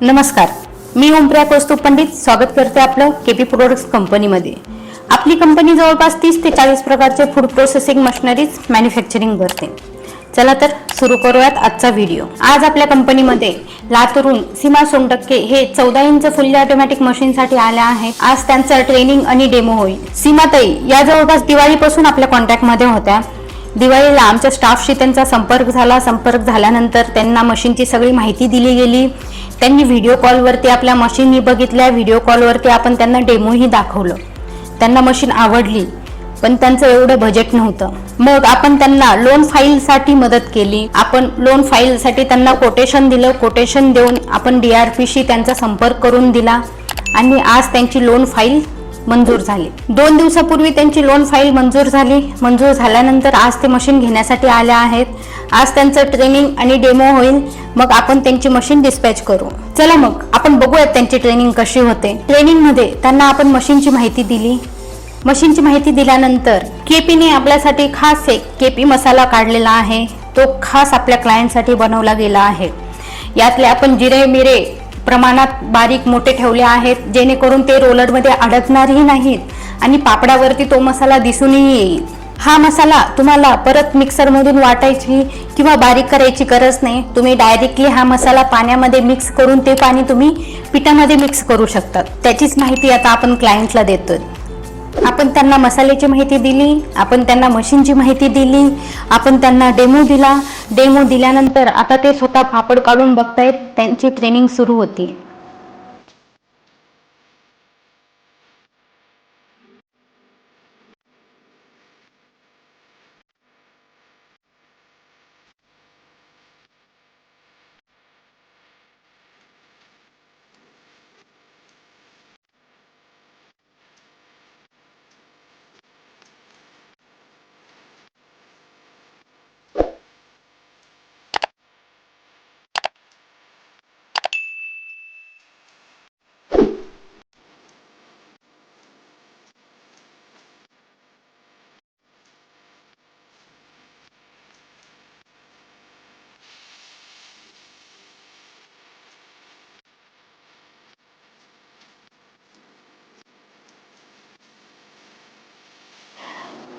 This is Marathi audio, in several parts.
नमस्कार. मी ओमप्रिया कौस्तुभ पंडित. स्वागत करते आपलं केपी प्रोडक्ट्स कंपनीमध्ये आपली कंपनी जवळपास तीस ते चाळीस प्रकारचे फूड प्रोसेसिंग मशिनरीज मॅन्युफॅक्चरिंग करते चला तर सुरू करूयात आजचा व्हिडिओ आज आपल्या कंपनीमध्ये लातूरून सीमा सोनटक्के हे चौदा इंच फुल्ली ऑटोमॅटिक मशीनसाठी आल्या आहेत. आज त्यांचं ट्रेनिंग आणि डेमो होईल. सीमाताई या जवळपास दिवाळीपासून आपल्या कॉन्टॅक्टमध्ये होत्या. दिवाळीला आमच्या स्टाफशी त्यांचा संपर्क झाला. संपर्क झाल्यानंतर त्यांना मशीनची सगळी माहिती दिली गेली. त्यांनी व्हिडिओ कॉलवरती आपल्या मशीनही बघितल्या व्हिडिओ कॉलवरती आपण त्यांना डेमोही दाखवलं. त्यांना मशीन आवडली पण त्यांचं एवढं बजेट नव्हतं. मग आपण त्यांना लोन फाईलसाठी मदत केली. आपण लोन फाईलसाठी त्यांना कोटेशन दिलं. कोटेशन देऊन आपण डी आर पीशी त्यांचा संपर्क करून दिला. आणि आज त्यांची लोन फाईल मंजूर झाली. दोन दिवसापूर्वी त्यांची लोन फाईल मंजूर झाली. मंजूर झाल्यानंतर आज ते मशीन घेण्यासाठी आल्या आहेत. आज त्यांचं ट्रेनिंग आणि डेमो होईल. मग आपण त्यांची मशीन डिस्पॅच करू. चला मग आपण बघूयात त्यांची ट्रेनिंग कशी होते. ट्रेनिंगमध्ये त्यांना आपण मशीनची माहिती दिली. मशीनची माहिती दिल्यानंतर केपीने आपल्यासाठी खास एक केपी मसाला काढलेला आहे. तो खास आपल्या क्लायंटसाठी बनवला गेला आहे. यातले आपण जिरे मिरे प्रमाणात बारीक मोठे ठेवले आहेत जेणेकरून ते रोलरमध्ये अडकणारही नाहीत आणि पापडावरती तो मसाला दिसूनही येईल. हा मसाला तुम्हाला परत मिक्सरमधून वाटायची किंवा बारीक करायची गरज नाही. तुम्ही डायरेक्टली हा मसाला पाण्यामध्ये मिक्स करून ते पाणी तुम्ही पिठामध्ये मिक्स करू शकतात त्याचीच माहिती आता आपण क्लायंटला देतोय. आपण त्यांना मसाल्याची माहिती दिली आपण त्यांना मशीनची माहिती दिली आपण त्यांना डेमो दिला. डेमो दिल्यानंतर आता ते स्वतः पापड काढून बघतायत त्यांची ट्रेनिंग सुरू होती.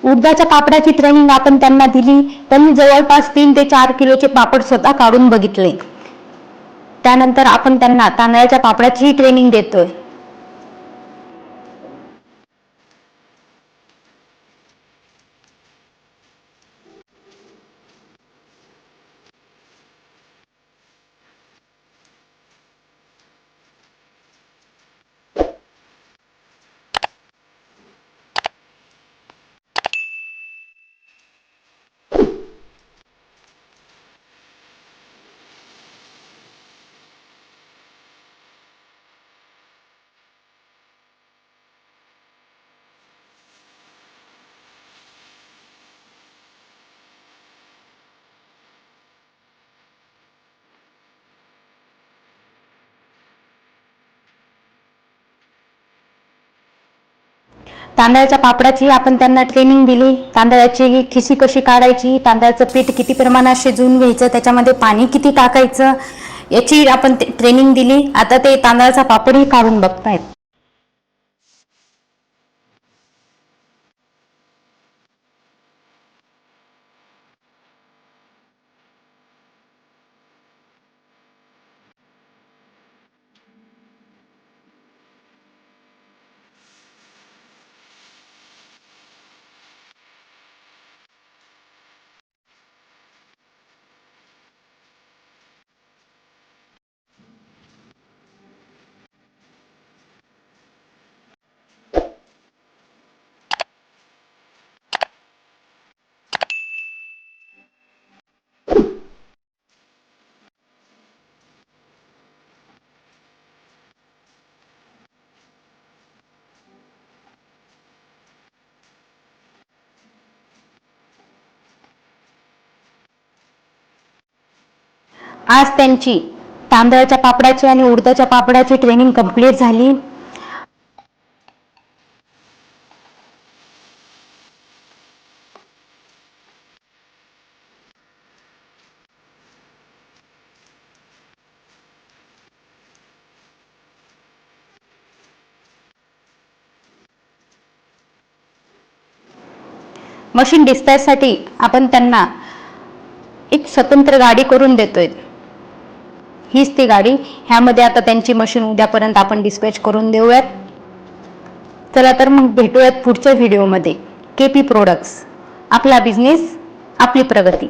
उडदाच्या पापडाची ट्रेनिंग आपण त्यांना दिली. त्यांनी जवळपास तीन ते चार किलोचे पापड स्वतः काढून बघितले. त्यानंतर आपण त्यांना तांदळाच्या पापडाचीही ट्रेनिंग देतोय. तांदळाच्या पापडाची आपण त्यांना ट्रेनिंग दिली. तांदळाची खिशी कशी काढायची? तांदळाचं पीठ किती प्रमाणात शिजवून घ्यायचं? त्याच्यामध्ये पाणी किती टाकायचं? याची आपण ट्रेनिंग दिली. आता ते तांदळाचा पापडही काढून बघतायत. आज त्यांची तांदळाच्या पापडाची आणि उडदाच्या पापडाची ट्रेनिंग कंप्लीट झाली. मशीन डिस्पॅचसाठी आपण त्यांना एक स्वतंत्र गाडी करून देतोय. हीच ती गाडी. ह्यामध्ये आता त्यांची मशीन उद्यापर्यंत आपण डिस्पॅच करून देऊयात. चला तर मग भेटूयात पुढच्या व्हिडिओमध्ये के पी प्रोडक्ट्स आपला बिझनेस आपली प्रगती.